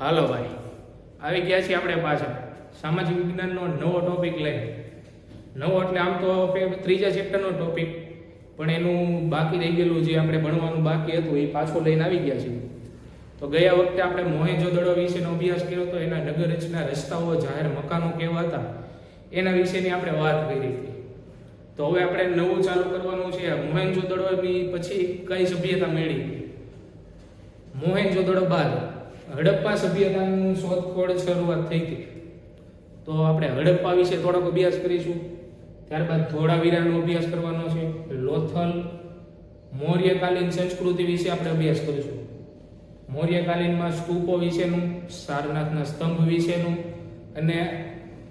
હાલો ભાઈ, આવી ગયા છીએ આપણે પાછા. સામાજિક વિજ્ઞાનનો નવો ટોપિક લઈ નવો એટલે આમ તો ત્રીજા ચેપ્ટરનો ટોપિક પણ એનું બાકી રહી ગયેલું જે આપણે ભણવાનું બાકી હતું, એ પાછું લઈને આવી ગયા છીએ. તો ગયા વખતે આપણે મોહેજોદડો વિશેનો અભ્યાસ કર્યો હતો, એના નગર રચના રસ્તાઓ, જાહેર મકાનો કેવા હતા, એના વિશેની આપણે વાત કરી હતી. તો હવે આપણે નવું ચાલુ કરવાનું છે. મોહેંજો-દડોની પછી કઈ સભ્યતા મેળવી? મોહેન જોદડો બાદ. હડપ્પા સભ્યતાની શોધખોળ શરૂઆત થઈ હતી. તો આપણે હડપ્પા વિશે થોડોક અભ્યાસ કરીશું. ત્યારબાદ ધોળાવીરાનો અભ્યાસ કરવાનો છે. લોથલ મૌર્યકાલીન સંસ્કૃતિ વિશે આપણે અભ્યાસ કરીશું. મૌર્યકાલીનમાં સ્તૂપો વિશેનું, સારનાથના સ્તંભ વિશેનું અને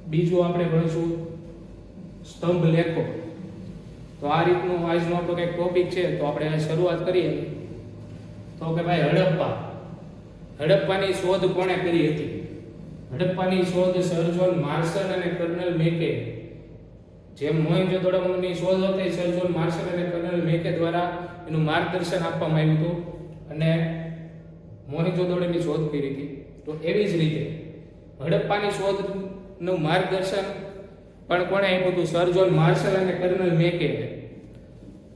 બીજું આપણે ભણીશું સ્તંભ લેખો. તો આ રીતનું આજનો આપણો કંઈક ટોપિક છે. તો આપણે શરૂઆત કરીએ. તો કે ભાઈ હડપ્પા હડપ્પાની શોધ કોણે કરી હતી? હડપ્પાની શોધ સર જોન માર્શલ અને કર્નલ મેકે. જેમ મોહેંજો-દડોની શોધ હતી, સર જોન માર્શલ અને કર્નલ મેકે દ્વારા એનું માર્ગદર્શન આપવામાં આવ્યું હતું અને મોહેંજો-દડોની શોધ કરી હતી. તો એવી જ રીતે હડપ્પાની શોધનું માર્ગદર્શન પણ કોણે આપ્યું હતું? સર જોન માર્શલ અને કર્નલ મેકે.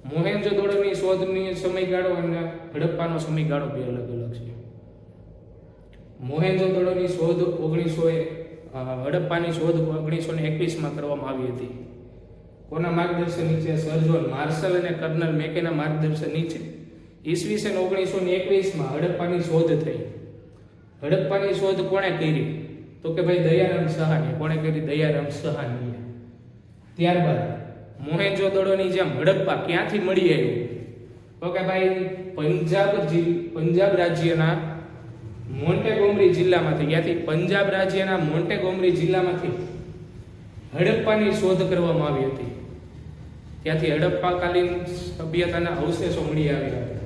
મોહેંજો-દડોની શોધની સમયગાળો અને હડપ્પાનો સમયગાળો બે અલગ અલગ છે. મોહેંજો-દડોની શોધ ઓગણીસો હડપ્પાની શોધ ઓગણીસો ને એકવીસમાં કરવામાં આવી હતી. કોના માર્ગદર્શન નીચે? સર્જોન માર્શલ અને કર્નલ મેકેના માર્ગદર્શન નીચે. ઈસવીસન ઓગણીસો ને એકવીસમાં હડપ્પાની શોધ થઈ. હડપ્પાની શોધ કોણે કરી? તો કે ભાઈ દયારામ સહાની. કોણે કરી? દયારામ સહાનીએ. ત્યારબાદ મોહેંજો-દડોની જેમ હડપ્પા ક્યાંથી મળી આવ્યું? તો કે ભાઈ પંજાબ પંજાબ રાજ્યના મોન્ટેગોમરી જિલ્લામાંથી, ત્યાંથી પંજાબ રાજ્યના મોન્ટેગોમરી જિલ્લામાંથી હડપ્પાની શોધ કરવામાં આવી હતી. ત્યાંથી હડપ્પાકાલીન સભ્યતાના અવશેષો મળી આવ્યા હતા.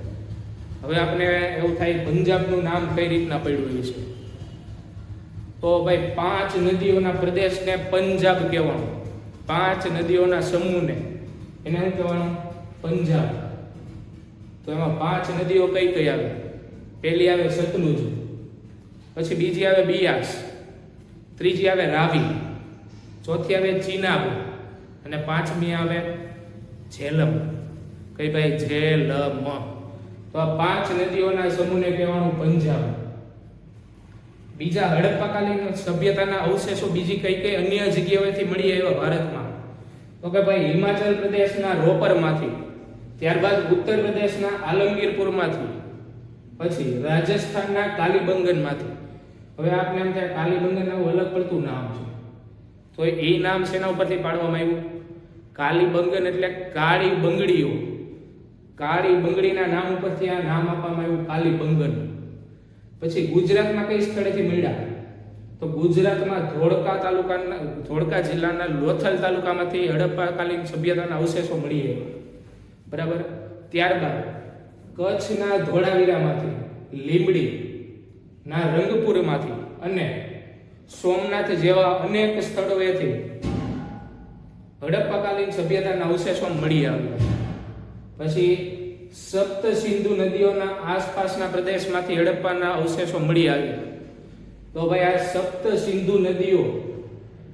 હવે આપણે એવું થાય, પંજાબનું નામ કઈ રીતના પડ્યું છે? તો ભાઈ, પાંચ નદીઓના પ્રદેશને પંજાબ કહેવાનું. પાંચ નદીઓના સમૂહને. એને શું કહેવાનું? પંજાબ. તો એમાં પાંચ નદીઓ કઈ કઈ આવે? પહેલી આવે સતલુજ. પછી બીજી આવે બિયાસ, ત્રીજી આવે રાવી, ચોથી આવે ચિનાબ અને પાંચમી આવે ઝેલમ. કઈ ભાઈ? ઝેલમ. તો આ પાંચ નદીઓના સમૂહને કહેવાનું પંજાબ. બીજા હડપ્પાકાલીન સભ્યતાના અવશેષો બીજી કઈ કઈ અન્ય જગ્યાઓથી મળી આવ્યા ભારતમાં? તો કે ભાઈ, હિમાચલ પ્રદેશના રોપરમાંથી, ત્યારબાદ ઉત્તર પ્રદેશના આલમગીરપુરમાંથી, પછી રાજસ્થાનના કાલીબંગનમાંથી. હવે આપણે એમ થાય કાલીબંગન આવું અલગ પડતું નામ છે. તો એ નામ શેના ઉપરથી પાડવામાં આવ્યું? કાલીબંગન એટલે કાળી બંગડીઓ. કાળી બંગડીના નામ ઉપરથી આ નામ આપવામાં આવ્યું કાલીબંગન પછી ગુજરાતમાં કઈ સ્થળેથી મળ્યા? તો ગુજરાતમાં ધોળકા તાલુકાના, ધોળકા જિલ્લાના લોથલ તાલુકામાંથી હડપ્પાકાલીન સભ્યતાના અવશેષો મળી આવ્યા. બરાબર? ત્યારબાદ કચ્છના ધોળાવીરામાંથી લીંબડી ના રંગપુરમાંથી અને સોમનાથ જેવા અનેક સ્થળોએથી હડપ્પાકાલીન સભ્યતાના અવશેષો મળી આવ્યા. પછી સપ્ત સિંધુ નદીઓના આસપાસના પ્રદેશમાંથી હડપ્પાના અવશેષો મળી આવ્યા. તો ભાઈ આ સપ્ત સિંધુ નદીઓ,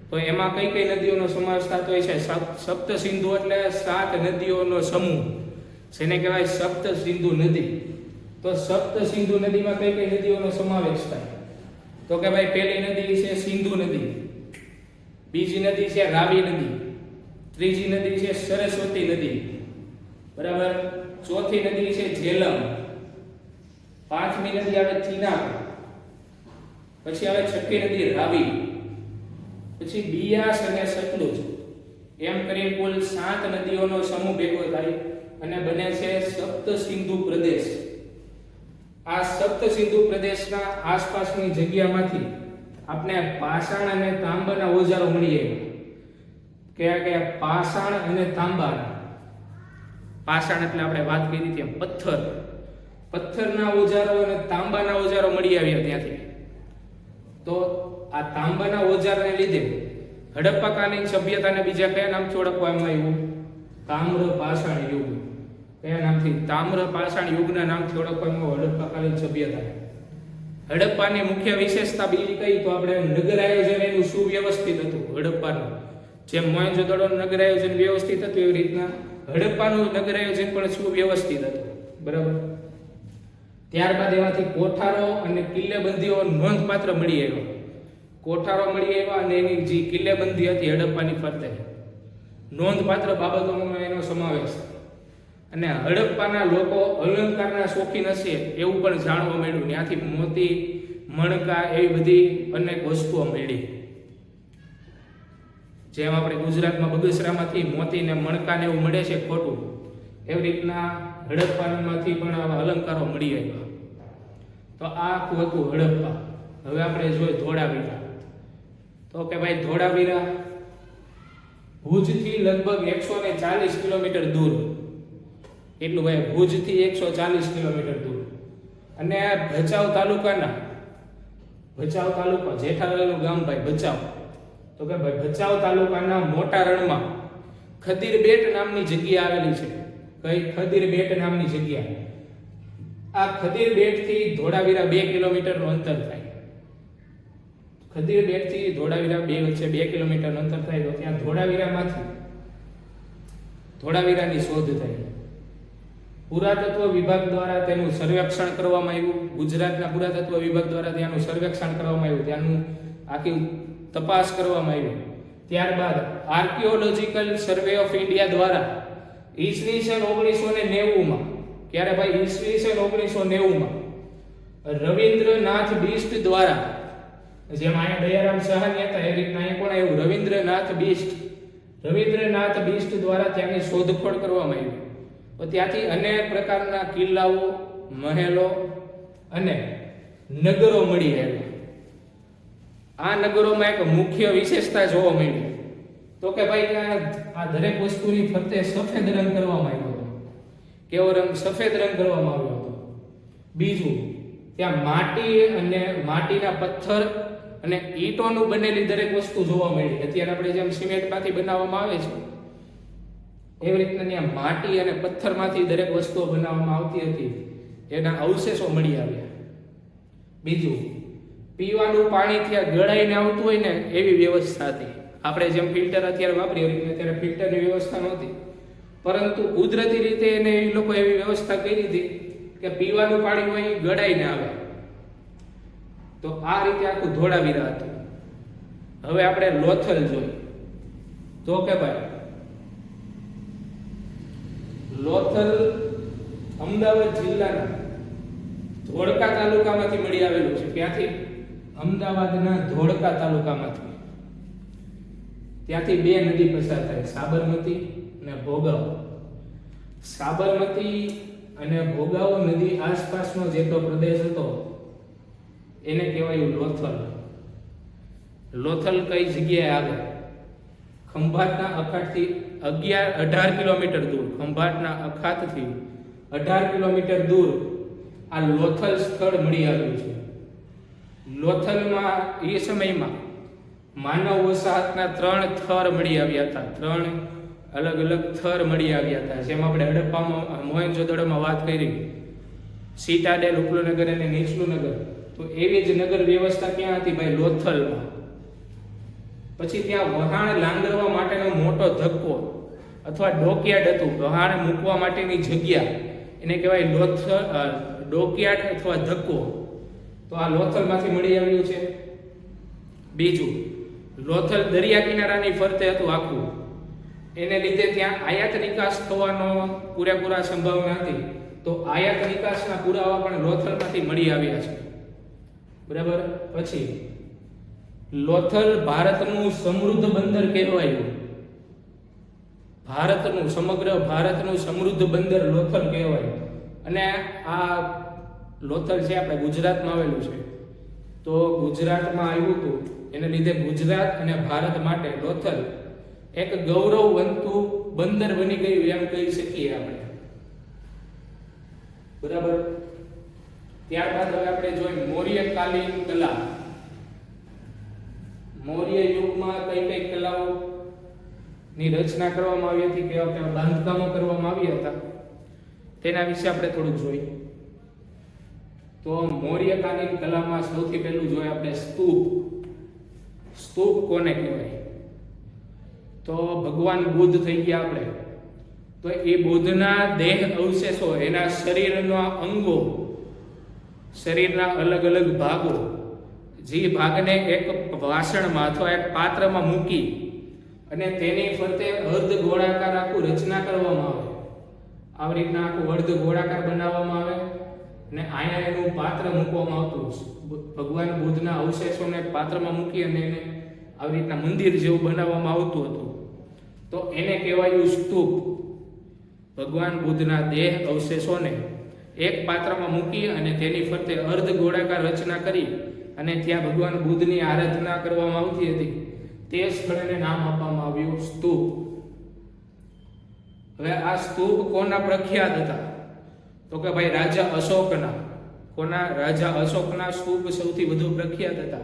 તો એમાં કઈ કઈ નદીઓનો સમાવેશ થતો હોય છે? સપ- સપ્ત સિંધુ એટલે સાત નદીઓનો સમૂહ. જેને કહેવાય સપ્ત સિંધુ નદી. તો સપ્ત સિંધુ નદીમાં કઈ કઈ નદીઓનો સમાવેશ થાય? તો કે ભાઈ પહેલી નદી છે સિંધુ નદી, બીજી નદી છે રાવી નદી, ત્રીજી નદી છે સરસ્વતી નદી, બરાબર? ચોથી નદી છે ઝેલમ, પાંચમી નદી આવે ચીના પછી આવે છઠ્ઠી નદી રાવી, પછી બિયાસ અને સતલુજ. એમ કરી કુલ સાત નદીઓનો સમૂહ ભેગો થાય અને બને છે સપ્ત સિંધુ પ્રદેશ. આ સપ્ત સિંધુ પ્રદેશના આસપાસની જગ્યામાંથી આપણે પાષાણ અને તાંબાના ઓજારો મળી આવ્યા. કયા કયા? પાષાણ અને તાંબાના. પાષાણ એટલે આપણે વાત કરી ત્યાં પથ્થર. પથ્થરના ઓજારો અને તાંબાના ઓજારો મળી આવ્યા ત્યાંથી. તો આ તાંબાના ઓજારને લીધે હડપ્પાકાલીન સભ્યતાને બીજા કયા નામથી ઓળખવામાં આવ્યું? તામ્ર પાષાણ યુગ. કયા નામથી તામ્ર પાષાણ યુગના નામથી ઓળખવામાં હડપ્પાકાલીન સભ્યતા હડપ્પાની મુખ્ય વિશેષતા બીજી કઈ? તો આપણે નગર આયોજન એનું સુવ્યવસ્થિત હતું, હડપ્પાનું. જેમ મોહેંજોદડોનું નગર આયોજન વ્યવસ્થિત હતું એવી રીતના હડપ્પાનું નગર આયોજન પણ સુવ્યવસ્થિત હતું. બરાબર? ત્યારબાદ એમાંથી કોઠારો અને કિલ્લેબંધીઓ નોંધપાત્ર મળી આવ્યો. કોઠારો મળી આવ્યા અને એની જે કિલ્લેબંધી હતી હડપ્પાની ફરતે. નોંધપાત્ર બાબતોમાં એનો સમાવેશ. અને હડપ્પાના લોકો અલંકારના શોખીન હશે એવું પણ જાણવા મળ્યું. ત્યાંથી મોતી, મણકા એવી બધી અનેક વસ્તુઓ મળી. જેમ આપણે ગુજરાતમાં બગસરામાંથી મોતી ને મણકા ને એવું મળે છે ખોટું, એવી રીતના હડપ્પામાંથી પણ આવા અલંકારો મળી આવ્યા. તો આ આખું હતું હડપ્પા. હવે આપણે જોઈએ ધોળાવીરા. તો કે ભાઈ ધોળાવીરા ભુજથી લગભગ એકસો ને ચાલીસ કિલોમીટર દૂર. એટલું ભાઈ ભુજથી એકસો ચાલીસ કિલોમીટર દૂર. અને ભચાઉ તાલુકાના, ભચાઉ તાલુકા, જેઠાલાલનું ગામ ભાઈ ભચાઉ. તો કે ભાઈ ભચાઉ તાલુકાના મોટા રણમાં ખદીર બેટ નામની જગ્યા આવેલી છે. કઈ ખદીર બેટ નામની જગ્યા? આ ખદીર બેટથી ધોળાવીરા બે કિલોમીટરનું અંતર થાય. ખદીર બેટથી ધોળાવીરા બે વચ્ચે બે કિલોમીટરનું અંતર થાય તો ત્યાં ધોળાવીરામાંથી ધોળાવીરાની શોધ થઈ પુરાતત્વ વિભાગ દ્વારા તેનું સર્વેક્ષણ કરવામાં આવ્યું. ગુજરાતના પુરાતત્વ વિભાગ દ્વારા ત્યાંનું સર્વેક્ષણ કરવામાં આવ્યું. ત્યાંનું આખી તપાસ કરવામાં આવી. ત્યારબાદ આર્કિયોલોજીકલ સર્વે ઓફ ઇન્ડિયા દ્વારા ઈસવીસન ઓગણીસો ને નેવુંમાં, ક્યારે ભાઈ? ઈસવીસન ઓગણીસો નેવુંમાં રવિન્દ્રનાથ બિસ્ટ દ્વારા, જેમ અહીંયા દયારામ સહાની હતા, એ રીતના અહીંયા પણ આવ્યું? રવિન્દ્રનાથ બિસ્ટ. રવિન્દ્રનાથ બિસ્ટ દ્વારા ત્યાંની શોધખોળ કરવામાં આવી. તો ત્યાંથી અનેક પ્રકારના કિલ્લાઓ, મહેલો અને નગરો મળી આવ્યા. આ નગરોમાં એક મુખ્ય વિશેષતા જોવા મળી. તો કે ભાઈ આ આ દરેક વસ્તુની ફરતે સફેદ રંગ કરવામાં આવ્યો હતો. કેવો રંગ? સફેદ રંગ કરવામાં આવ્યો હતો. બીજું, ત્યાં માટી અને માટીના પથ્થર અને ઈંટોનું બનેલી દરેક વસ્તુ જોવા મળી. અત્યારે આપણે જેમ સિમેન્ટમાંથી બનાવવામાં આવે છે એવી રીતના ત્યાં માટી અને પથ્થરમાંથી દરેક વસ્તુઓ બનાવવામાં આવતી હતી. એના અવશેષો મળી આવ્યા. બીજું, પીવાનું પાણી ત્યાં ગળાઈને આવતું હોય ને એવી વ્યવસ્થા હતી. આપણે જેમ ફિલ્ટર અત્યારે વાપરીએ એવી રીતે ત્યારે ફિલ્ટરની વ્યવસ્થા નહોતી. પરંતુ કુદરતી રીતે એને એ લોકો એવી વ્યવસ્થા કરી હતી કે પીવાનું પાણી હોય એ ગળાઈને આવે. તો આ રીતે આખું ધોળાવીરા હતું. હવે આપણે લોથલ જોઈએ તો કે ભાઈ લોથલ અમદાવાદ જિલ્લાના ધોળકા તાલુકામાંથી મળી આવેલું છે. ક્યાંથી? અમદાવાદના ધોળકા તાલુકામાંથી. ત્યાંથી બે નદી પસાર થાય. સાબરમતી અને ભોગાવો. સાબરમતી અને ભોગાવો નદી આસપાસનો જેટલો પ્રદેશ હતો, એને કહેવાયું લોથલ. લોથલ કઈ જગ્યાએ આવે ખંભાતના અખાતથી અગિયાર, અઢાર કિલોમીટર દૂર ખંભાટના અખાતથી અઢાર કિલોમીટર દૂર આ લોથલ સ્થળ મળી આવ્યું છે. લોથલમાં એ સમયમાં માનવ વસાહતના ત્રણ થર મળી આવ્યા હતા. ત્રણ અલગ અલગ થર મળી આવ્યા હતા. જેમ આપણે હડપ્પામાં, મોહેનજોદડોમાં વાત કરી સીટાડેલ ઉપલુનગર અને નીચલું નગર તો એવી જ નગર વ્યવસ્થા ક્યાં હતી ભાઈ? લોથલમાં. પછી ત્યાં વહાણ લાંગરવા માટેનો મોટો ધક્કો અથવા ડોકયાર્ડ હતું. વહાણ મૂકવા માટેની જગ્યા. એને કહેવાય લોથલ ડોકયાર્ડ અથવા ધક્કો. તો આ લોથલમાંથી મળી આવ્યું છે. બીજું, લોથલ દરિયા કિનારાની ફરતે હતું આખું. એને લીધે ત્યાં આયાત નિકાસ થવાનો પૂરેપૂરા સંભાવના હતી. તો આયાત નિકાસના પુરાવા પણ લોથલમાંથી મળી આવ્યા છે. બરાબર? પછી લોથલ ભારતનું સમૃદ્ધ બંદર કહેવાયું. ભારતનું, સમગ્ર ભારતનું સમૃદ્ધ બંદર લોથલ કહેવાય. અને આ લોથલ છે, આપણે ગુજરાતમાં આવેલું છે. તો ગુજરાતમાં આવ્યું હતું, એને લીધે ગુજરાત અને ભારત માટે લોથલ એક ગૌરવવંતું બંદર બની ગયું એમ કહી શકીએ આપણે. બરાબર? ત્યારબાદ હવે આપણે જોઈએ મૌર્યકાલીન કલા. મૌર્ય યુગમાં કઈ કઈ કલાઓ ની રચના કરવામાં આવી હતી, કેવા કેવા બાંધકામો કરવામાં આવ્યા હતા, તેના વિશે આપણે થોડુંક જોઈએ તો મૌર્યકાલીન કલામાં સૌથી પહેલું જોઈએ આપણે સ્તૂપ. સ્તૂપ કોને કહેવાય? તો ભગવાન બુદ્ધ થઈ ગયા આપણે. તો એ બુદ્ધના દેહ અવશેષો, એના શરીરના અંગો, શરીરના અલગ અલગ ભાગો જે ભાગને એક વાસણમાં અથવા એક પાત્રમાં મૂકી અને તેની ફરતે અર્ધ ગોળાકાર આખું રચના કરવામાં આવે. આવી રીતના આખું અર્ધ ગોળાકાર બનાવવામાં આવે અને અહીંયા એનું પાત્ર મૂકવામાં આવતું ભગવાન બુદ્ધના અવશેષોને પાત્રમાં મૂકી અને એને આવી રીતના મંદિર જેવું બનાવવામાં આવતું હતું. તો એને કહેવાયું સ્તૂપ. ભગવાન બુદ્ધના દેહ અવશેષોને એક પાત્રમાં મૂકી અને તેની ફરતે અર્ધ ગોળાકાર રચના કરી અને ત્યાં ભગવાન બુદ્ધની આરાધના કરવામાં આવતી હતી. તે સ્થળને નામ આપવામાં આવ્યું સ્તૂપ. હવે આ સ્તૂપ કોના પ્રખ્યાત હતા? તો કે ભાઈ રાજા અશોકના. કોના રાજા અશોકના સ્તૂપ સૌથી વધુ પ્રખ્યાત હતા?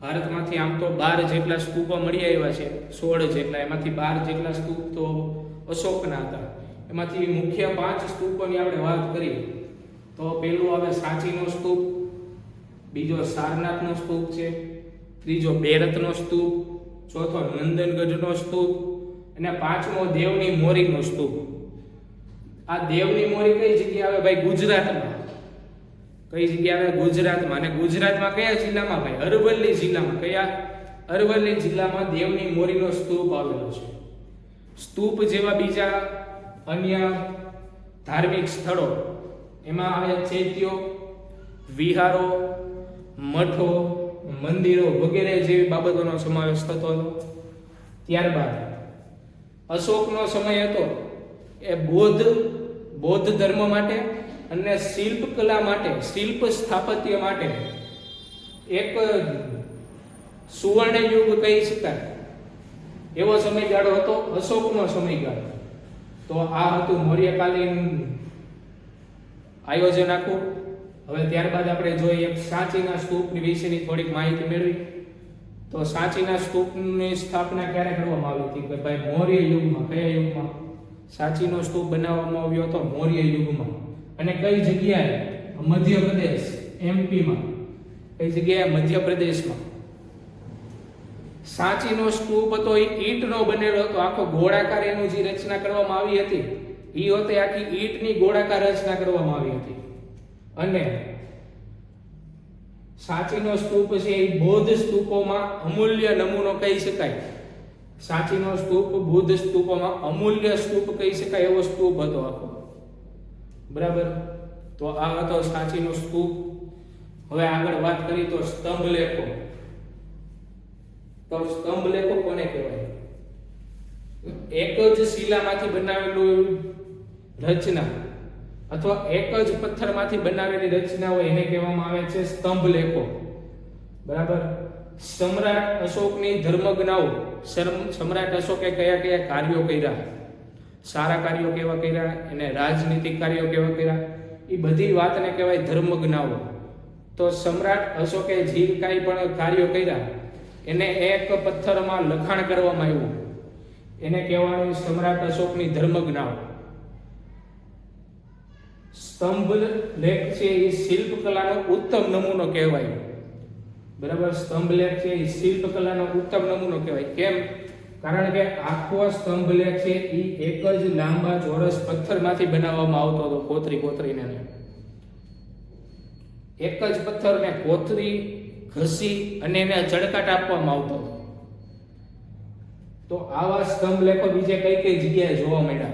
ભારતમાંથી આમ તો બાર જેટલા સ્તૂપો મળી આવ્યા છે, સોળ જેટલા. એમાંથી બાર જેટલા સ્તૂપ તો અશોકના હતા. એમાંથી મુખ્ય પાંચ સ્તૂપોની આપણે વાત કરીએ. તો પેલું આવે સાંચીનો સ્તૂપ બીજો સારનાથનો સ્તૂપ છે, ત્રીજો બેરતનો સ્તૂપ, ચોથો નંદનગઢનો સ્તૂપ, અને પાંચમો દેવની મોરીનો સ્તૂપ. આ દેવની મોરી કઈ જગ્યાએ આવે ભાઈ? ગુજરાતમાં. કઈ જગ્યાએ આવે? ગુજરાતમાં. અને ગુજરાતમાં કયા જિલ્લામાં ભાઈ? અરવલ્લી જિલ્લામાં. કયા? અરવલ્લી જિલ્લામાં દેવની મોરીનો સ્તૂપ આવેલો છે. સ્તૂપ જેવા બીજા અન્ય ધાર્મિક સ્થળો. એમાં આવે ચૈત્યો, વિહારો મઠો, મંદિરો વગેરે જેવી બાબતોનો સમાવેશ થતો હતો. ત્યારબાદ અશોકનો સમય હતો. એ બૌદ્ધ બૌદ્ધ ધર્મ માટે અને શિલ્પ કલા માટે, શિલ્પ સ્થાપત્ય માટે એક સુવર્ણ યુગ કહી શકાય. એવો સમયગાળો હતો, અશોકનો સમયગાળો. તો આ હતું મૌર્યકાલીન આયોજન આખું. હવે ત્યારબાદ આપણે જોઈએ સાંચીના સ્તૂપની વિશેની થોડીક માહિતી મેળવી. તો સાંચીના સ્તૂપની સ્થાપના ક્યારે કરવામાં આવી હતી? કે ભાઈ મૌર્ય યુગમાં, કયા યુગમાં? સાંચીનો સ્તૂપ બનાવવામાં આવ્યો હતો મૌર્ય યુગમાં. અને કઈ જગ્યાએ? મધ્યપ્રદેશ, એમપીમાં. કઈ જગ્યાએ? મધ્યપ્રદેશમાં. સાંચીનો સ્તૂપ હતો, એ ઈંટનો બનેલો હતો. આખો ગોળાકાર એનું જે રચના કરવામાં આવી હતી એ હોતે આખી ઈંટની ગોળાકાર રચના કરવામાં આવી હતી. અને સાંચીનો સ્તૂપ છે એ બૌદ્ધ સ્તૂપોમાં અમૂલ્ય નમૂનો કહી શકાય. સાંચીનો સ્તૂપ બૌદ્ધ સ્તૂપોમાં અમૂલ્ય સ્તૂપ કહી શકાય એવો સ્તૂપ હતો આખો. બરાબર? તો આ હતો સાચીનો સ્તૂપ. હવે આગળ વાત કરી તો સ્તંભ લેખો. તો સ્તંભ લેખો કોને કહેવાય? એક જ શિલામાંથી બનાવેલું રચના. અથવા એક જ પથ્થરમાંથી બનાવેલી રચના હોય એને કહેવામાં આવે છે સ્તંભ લેખો. બરાબર? સમ્રાટ અશોકની ધર્મજ્ઞાઓ. સમ્રાટ અશોકે કયા કયા કાર્યો કર્યા? સારા કાર્યો કેવા કર્યા? એને રાજનીતિક કાર્યો કેવા કર્યા? એ બધી વાતને કહેવાય ધર્મજ્ઞાઓ. તો સમ્રાટ અશોકે જે કાંઈ પણ કાર્યો કર્યા, એને એક પથ્થરમાં લખાણ કરવામાં આવ્યું. એને કહેવાનું સમ્રાટ અશોકની ધર્મજ્ઞાઓ. સ્તંભ લેખ છે એ શિલ્પ કલાનો ઉત્તમ નમૂનો કહેવાય. બરાબર? સ્તંભ લેખ છે એ શિલ્પ કલાનો ઉત્તમ નમૂનો કહેવાય. કેમ? કારણ કે આખો સ્તંભ લેખ છે એ એક જ લાંબા ચોરસ પથ્થરમાંથી બનાવવામાં આવતો હતો કોતરી કોતરીને. એક જ પથ્થરને કોતરી ઘસી અને એને ચડકાટ આપવામાં આવતો હતો. તો આવા સ્તંભ લેખો બીજે કઈ કઈ જગ્યાએ જોવા મળ્યા?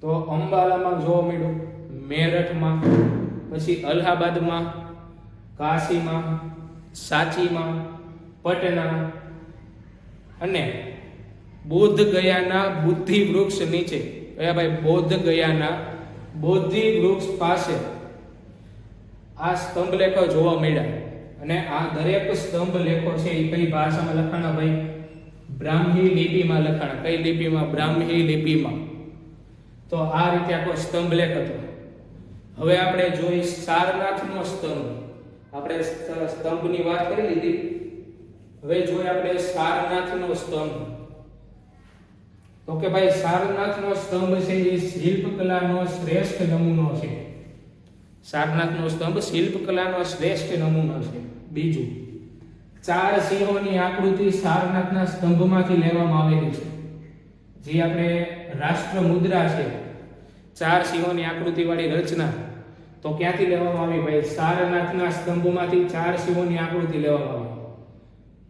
તો અંબાલામાં જોવા મળ્યું મેરઠમાં, પછી અલ્હાબાદમાં, કાશીમાં, સાચીમાં, પટના અને બૌદ્ધ ગયાના બુદ્ધિ વૃક્ષ નીચે. કયા ભાઈ બૌદ્ધ ગયાના બૌદ્ધિ વૃક્ષ પાસે આ સ્તંભ લેખો જોવા મળ્યા. અને આ દરેક સ્તંભ લેખો છે એ કઈ ભાષામાં લખાણા ભાઈ? બ્રાહ્મી લિપિમાં લખાણા. કઈ લિપિમાં? બ્રાહ્મી લિપિમાં. તો આ રીતે આખો સ્તંભ લેખ હતો. હવે આપણે જોઈ સારનાથનો સ્તંભ. આપણે સ્તંભની વાત કરી લીધી. હવે જોઈએ આપણે સારનાથનો સ્તંભ. તો કે ભાઈ, સારનાથનો સ્તંભ છે એ શિલ્પકલાનો શ્રેષ્ઠ નમૂનો છે. સારનાથનો સ્તંભ શિલ્પકલાનો શ્રેષ્ઠ નમૂનો છે. બીજું, ચાર સિંહોની આકૃતિ સારનાથના સ્તંભમાંથી લેવામાં આવેલી છે. જે આપણે રાષ્ટ્ર મુદ્રા છે. ચાર સિંહોની આકૃતિવાળી રચના. તો ક્યાંથી લેવામાં આવી ભાઈ? સારનાથના સ્તંભમાંથી ચાર શિવોની આકૃતિ લેવામાં આવી.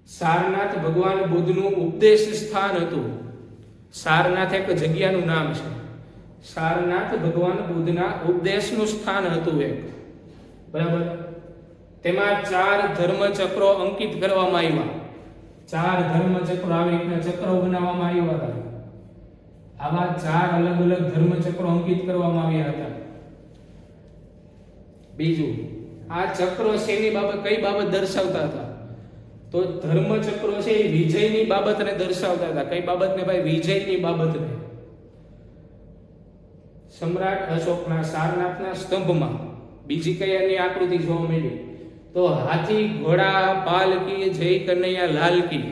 સારનાથ ભગવાન બુદ્ધનું ઉપદેશ સ્થાન હતું. સારનાથ એક જગ્યાનું નામ છે. સારનાથ ભગવાન બુદ્ધના ઉપદેશનું સ્થાન હતું એક. બરાબર? તેમાં ચાર ધર્મચક્રો અંકિત કરવામાં આવ્યા. ચાર ધર્મચક્રો આવી રીતના ચક્રો બનાવવામાં આવ્યા હતા. આવા ચાર અલગ અલગ ધર્મચક્રો અંકિત કરવામાં આવ્યા હતા. બીજું, આ ચક્રો શેની બાબત કઈ બાબત દર્શાવતા હતા? તો ધર્મચક્રો છે એ વિજયની બાબતને દર્શાવતા હતા. કઈ બાબતને ભાઈ? વિજયની બાબતને. સમ્રાટ અશોકના સારનાથના સ્તંભમાં, બીજી કઈ એની આકૃતિ જોવા મળી? તો હાથી, ઘોડા પાલકી જય કનૈયા લાલકી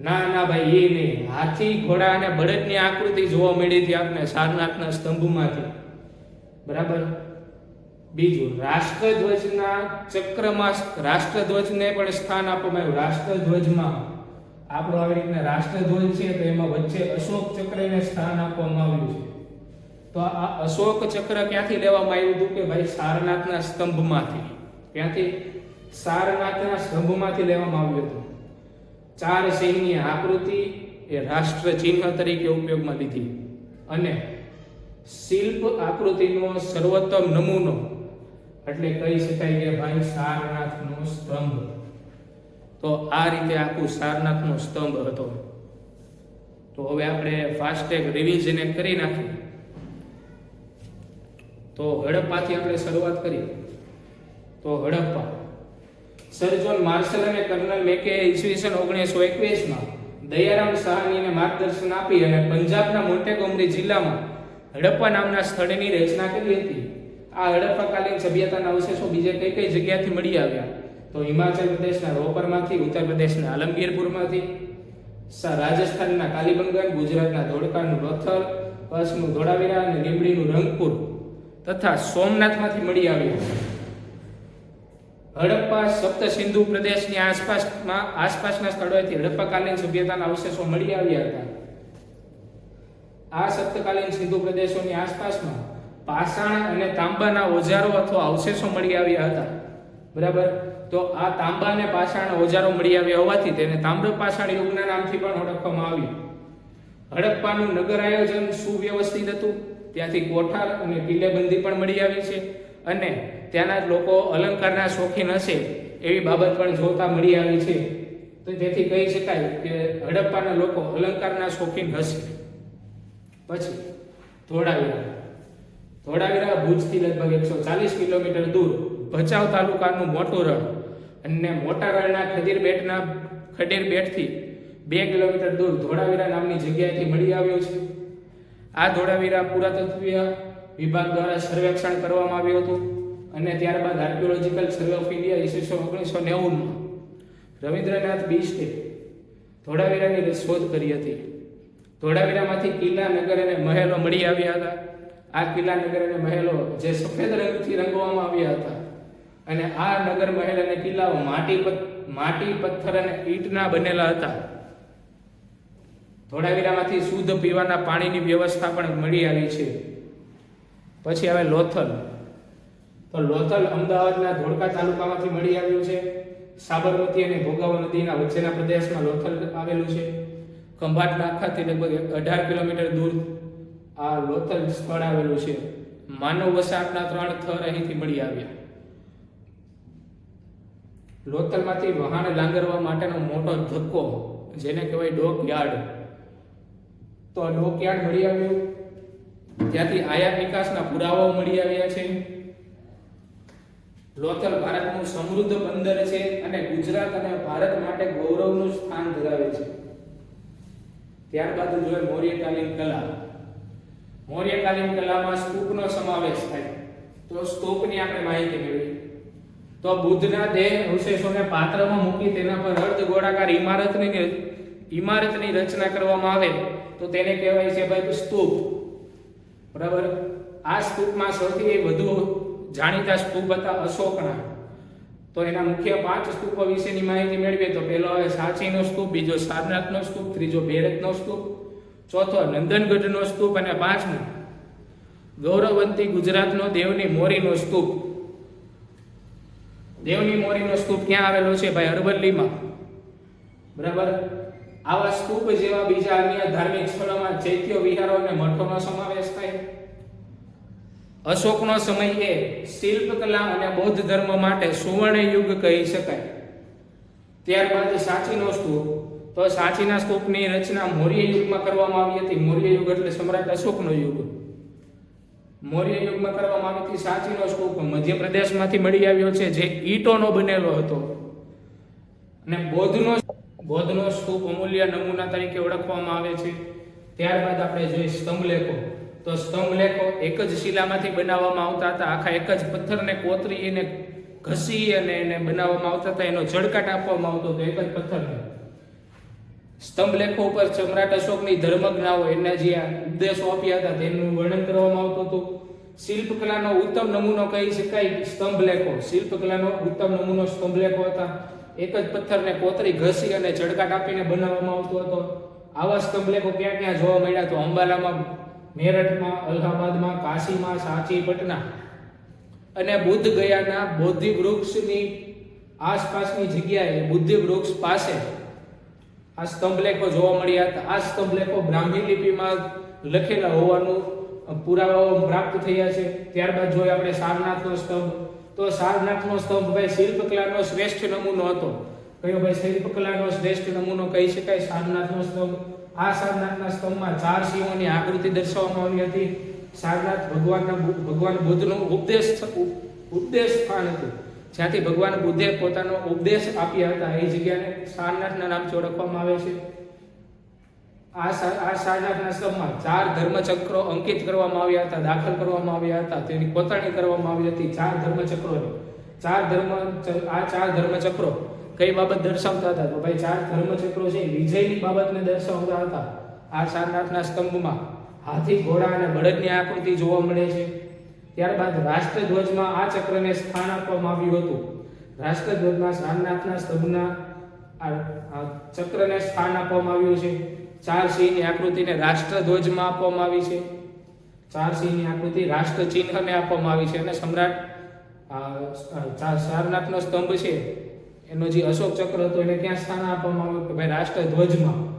ના ના ભાઈ, એ નહીં. હાથી, ઘોડા અને બળદની આકૃતિ જોવા મળી હતી આપને સારનાથના સ્તંભમાંથી. બરાબર? બીજું, રાષ્ટ્રધ્વજના ચક્રમાં રાષ્ટ્રધ્વજને પણ સ્થાન આપવામાં આવ્યું. રાષ્ટ્રધ્વજમાં આપણો આવી રીતના રાષ્ટ્રધ્વજ છે તો એમાં વચ્ચે અશોક ચક્રને સ્થાન આપવામાં આવ્યું છે. તો આ અશોક ચક્ર ક્યાંથી લેવામાં આવ્યું હતું કે ભાઈ સારનાથના સ્તંભમાંથી? ક્યાંથી? સારનાથના સ્તંભમાંથી લેવામાં આવ્યું હતું. ચાર સિંહની આકૃતિ એ રાષ્ટ્ર ચિહ્ન તરીકે ઉપયોગમાં લીધી. અને શિલ્પ આકૃતિનો સર્વોત્તમ નમૂનો એટલે કહી શકાય કે ભાઈ સારનાથનો સ્તંભ. તો આ રીતે આખું સારનાથનો સ્તંભ હતો. તો હવે આપણે ફાસ્ટેગ રિવિઝન કરી નાખીએ. તો હડપ્પાથી આપણે શરૂઆત કરી તો હડપ્પા. સર જોન માર્શલ અને કર્નલ મેકે ઈસવીસન ઓગણીસો એકવીસમાં દયારામ સાહનીને માર્ગદર્શન આપી અને પંજાબના મોટેગોમરી જિલ્લામાં હડપ્પા નામના સ્થળની રચના કરી હતી. આ હડપ્પાકાલીન સભ્યતાના અવશેષો બીજે કઈ કઈ જગ્યાથી મળી આવ્યા? તો હિમાચલ પ્રદેશના રોપરમાંથી, ઉત્તર પ્રદેશના આલમગીરપુરમાંથી રાજસ્થાનના કાલીબંગન, ગુજરાતના ધોળકાનું રથલ કચ્છનું ધોળાવીરા અને લીમડીનું રંગપુર તથા સોમનાથમાંથી મળી આવ્યું. હડપ્પા સપ્ત સિંધુ પ્રદેશની આસપાસમાં, આસપાસના સ્થળોએથી હડપ્પાકાલીન સભ્યતાના અવશેષો મળી આવ્યા હતા. આ સપ્તકાલીન સિંધુ પ્રદેશોની આસપાસમાં પાષાણ અને તાંબાના ઓજારો અથવા અવશેષો મળી આવ્યા હતા. બરાબર? તો આ તાંબા અને પાષાણ ઓજારો મળી આવ્યા હોવાથી તેને તામ્ર પાષાણ યુગના નામથી પણ ઓળખવામાં આવ્યું. હડપ્પાનું નગર આયોજન સુવ્યવસ્થિત હતું. ત્યાંથી કોઠાર અને કિલ્લેબંધી પણ મળી આવી છે. અને ત્યાંના લોકો અલંકારના શોખીન હશે એવી બાબત પણ જોતા મળી આવી છે. તો તેથી કહી શકાય કે હડપ્પાના લોકો અલંકારના શોખીન હશે. પછી, ધોળાવીરા. ધોળાવીરા ભુજથી લગભગ એકસો ચાલીસ કિલોમીટર દૂર ભચાઉ તાલુકાનું મોટું રણ અને મોટા રણના ખડીર બેટના ખડીર બેટથી બે કિલોમીટર દૂર ધોળાવીરા નામની જગ્યાએથી મળી આવ્યું છે. આ ધોળાવીરા પુરાતત્વીય વિભાગ દ્વારા સર્વેક્ષણ કરવામાં આવ્યું હતું અને ત્યારબાદ આર્કિયોલોજીકલ સર્વે ઓફ ઇન્ડિયા ઈસવીસો ઓગણીસો નેવુંમાં રવિન્દ્રનાથ બીસ્ટે ધોળાવીરાની શોધ કરી હતી. ધોળાવીરામાંથી કિલ્લા, નગર અને મહેલો મળી આવ્યા હતા. આ કિલ્લા નગર અને મહેલો જે સફેદ રંગથી રંગવામાં આવ્યા હતા. અને આ નગર મહેલ અને કિલ્લાઓ માટી માટી, પથ્થર અને ઈંટના બનેલા હતા. ધોળાવીરામાંથી શુદ્ધ પીવાના પાણીની વ્યવસ્થા પણ મળી આવી છે. પછી આવે લોથલ. તો લોથલ અમદાવાદના ધોળકા તાલુકામાંથી મળી આવ્યું છે. સાબરમતી અને ભોગાવો નદીના વચ્ચેના પ્રદેશમાં લોથલ આવેલું છે. ખંભાત નાખાથી લગભગ અઢાર કિલોમીટર દૂર આ લોથલ સ્થળ આવેલું છે. માનવ વસાહતના ત્રણ થર અહીંથી મળી આવ્યા. લોથલમાંથી વહાણ લાંગરવા માટેનો મોટો ધક્કો, જેને કહેવાય ડોક યાર્ડ તો આ ડોક યાર્ડ મળી આવ્યું. ત્યાંથી આયાત નિકાસના પુરાવાઓ મળી આવ્યા છે. લોથલ ભારતનું સમૃદ્ધ બંદર છે અને ગુજરાત અને ભારત માટે ગૌરવનું સ્થાન ધરાવે છે. ત્યારબાદ જોઈએ મૌર્યકાલીન કલા. મૌર્યકાલીન કલામાં સ્તૂપનો સમાવેશ થાય. તો સ્તૂપની આપણે માહિતી મેળવી. તો બુદ્ધના દેહ અવશેષોને પાત્રમાં મૂકી તેના પર અર્ધ ગોળાકાર ઇમારતની ઇમારતની રચના કરવામાં આવે, તો તેને કહેવાય છે ભાઈ સ્તૂપ. બરાબર? આ સ્તૂપમાં સૌથી વધુ જાણીતા સ્તૂપ હતા અશોકના. તો એના મુખ્ય પાંચ સ્તૂપો વિશેની માહિતી મેળવીએ તો પહેલો આવે સાચીનો સ્તૂપ, બીજો સારનાથનો સ્તૂપ, ત્રીજો ભેરતનો સ્તૂપ ચોથો નંદનગઢનો સ્તૂપ અને પાંચમું ગૌરવંતી ગુજરાતનો દેવની મોરીનો સ્તૂપ. દેવની મોરીનો સ્તૂપ ક્યાં આવેલો છે ભાઈ? અરવલ્લીમાં. બરાબર? આવા સ્તૂપ જેવા બીજા અન્ય ધાર્મિક સ્થળોમાં ચૈત્ય વિહારો અને મઠોનો સમાવેશ થાય. અશોકનો સમય એ શિલ્પકલા અને બૌદ્ધ ધર્મ માટે સુવર્ણ યુગ કહી શકાય. ત્યારબાદ સાચીનો સ્તૂપ તો સાચીના સ્તૂપની રચના મૌર્ય યુગમાં કરવામાં આવી હતી. મૌર્ય યુગ એટલે સમ્રાટ અશોકનો યુગ. મૌર્ય યુગમાં કરવામાં આવી હતી સાચીનો સ્તૂપ મધ્યપ્રદેશમાંથી મળી આવ્યો છે, જે ઈંટોનો બનેલો હતો. અને બૌદ્ધનો બૌદ્ધનો સ્તૂપ અમૂલ્ય નમૂના તરીકે ઓળખવામાં આવે છે. ત્યારબાદ આપણે જોઈએ સ્તંભલેખો. તો સ્તંભલેખો એક જ શિલામાંથી બનાવવામાં આવતા હતા. આખા એક જ પથ્થરને કોતરી એને ઘસી અને એને બનાવવામાં આવતા હતા. એનો જડકાટ આપવામાં આવતો હતો. એક જ પથ્થરને. સ્તંભલેખો ઉપર સમ્રાટ અશોકની ધર્મજ્ઞાઓ એના જે ઉપદેશો આપ્યા હતા, તેનું વર્ણન કરવામાં આવતું હતું. શિલ્પકલાનો ઉત્તમ નમૂનો કહી શકાય, સ્તંભ લેખો. શિલ્પકલાનો ઉત્તમ નમૂનો સ્તંભ લેખો હતા. એક જ પથ્થરને કોતરી ઘસી અને ચડકાટ આપીને બનાવવામાં આવતો હતો. આવા સ્તંભ લેખો ક્યાં ક્યાં જોવા મળ્યા તો અંબાલામાં, મેરઠમાં, અલ્હાબાદમાં, કાશીમાં સાંચી પટના અને બુદ્ધ ગયાના બોધિ વૃક્ષની આસપાસની જગ્યાએ બુદ્ધિ વૃક્ષ પાસે આ સ્તંભલેખો જોવા મળ્યા હતા. આ સ્તંભલેખો બ્રાહ્મી લિપિમાં લખેલા હોવાનું પુરાવાઓ પ્રાપ્ત થયા છે. ત્યારબાદ જોઈએ આપણે સારનાથનો સ્તંભ. તો સારનાથનો સ્તંભ ભાઈ શિલ્પકલાનો શ્રેષ્ઠ નમૂનો હતો. કયો ભાઈ? શિલ્પકલાનો શ્રેષ્ઠ નમૂનો કહી શકાય સારનાથનો સ્તંભ. આ સારનાથના સ્તંભમાં ચાર સિંહોની આકૃતિ દર્શાવવામાં આવી હતી. સારનાથ ભગવાનના ભગવાન બુદ્ધનું ઉપદેશ ઉપદેશ સ્થાન હતું. જ્યાંથી ભગવાન બુદ્ધે પોતાનો ઉપદેશ આપ્યા હતા, એ જગ્યાને સારનાથના નામથી ઓળખવામાં આવે છે. આ આ સારનાથના સ્તંભમાં ચાર ધર્મચક્રો અંકિત કરવામાં આવ્યા હતા, દાખલ કરવામાં આવ્યા હતા, તેની કોતરણી કરવામાં આવી હતી. ચાર ધર્મચક્રોની, ચાર ધર્મ આ ચાર ધર્મચક્રો કઈ બાબત દર્શાવતા હતા? તો ભાઈ ચાર ધર્મચક્રો છે, વિજયની બાબતને દર્શાવતા હતા. આ સારનાથના સ્તંભમાં હાથી, ઘોડા અને બળદની આકૃતિ જોવા મળે છે. ત્યારબાદ રાષ્ટ્રધ્વજમાં આ ચક્રને સ્થાન આપવામાં આવ્યું હતું. રાષ્ટ્રધ્વજમાં સારનાથના સ્તંભના આ ચક્રને સ્થાન આપવામાં આવ્યું છે. ચાર સિંહની આકૃતિને રાષ્ટ્રધ્વજમાં આપવામાં આવી છે. ચાર સિંહની આકૃતિ રાષ્ટ્ર ચિહ્નને આપવામાં આવી છે અને સમ્રાટ સારનાથનો સ્તંભ છે. એનો જે અશોક ચક્ર હતો એને ક્યાં સ્થાન આપવામાં આવ્યું? કે ભાઈ રાષ્ટ્રધ્વજમાં.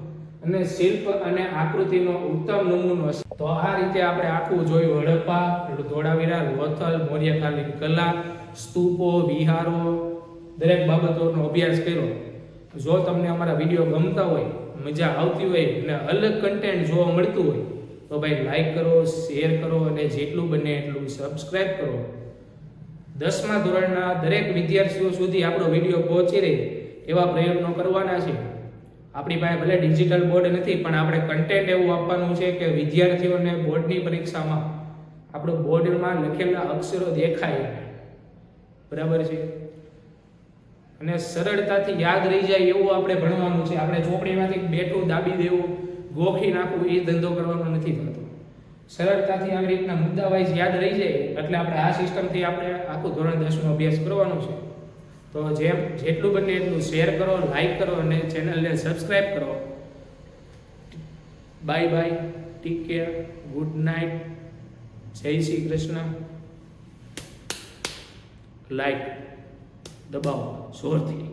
અને શિલ્પ અને આકૃતિનો ઉત્તમ નમૂનો છે. તો આ રીતે આપણે આખું જોયું, હડપ્પા ધોળાવીરા લોથલ, મૌર્યકાલીન કલા, સ્તૂપો, વિહારો, દરેક બાબતોનો અભ્યાસ કર્યો. જો તમને અમારા વીડિયો ગમતા હોય, મજા આવતી હોય અને અલગ કન્ટેન્ટ જોવા મળતું હોય, તો ભાઈ લાઈક કરો શેર કરો અને જેટલું બને એટલું સબસ્ક્રાઈબ કરો. દસમા ધોરણના દરેક વિદ્યાર્થીઓ સુધી આપણો વીડિયો પહોંચી રહે એવા પ્રયત્નો કરવાના છે. આપણી પાસે ભલે ડિજિટલ બોર્ડ નથી, પણ આપણે કન્ટેન્ટ એવું આપવાનું છે કે વિદ્યાર્થીઓને બોર્ડની પરીક્ષામાં આપણું બોર્ડમાં લખેલા અક્ષરો દેખાય. બરાબર છે? અને સરળતાથી યાદ રહી જાય એવું આપણે ભણવાનું છે. આપણે ચોપડીમાંથી બેઠું દાબી દેવું, ગોખી નાખવું, એ ધંધો કરવાનો નથી થતો. સરળતાથી આવી રીતના મુદ્દા વાઇઝ યાદ રહી જાય, એટલે આપણે આ સિસ્ટમથી આપણે આખું ધોરણ દસનો અભ્યાસ કરવાનો છે. તો જેમ જેટલું બને એટલું શેર કરો લાઈક કરો અને ચેનલને સબસ્ક્રાઈબ કરો. Bye bye take care good night જય શ્રી કૃષ્ણ. લાઈક દબાવો. જોરથી.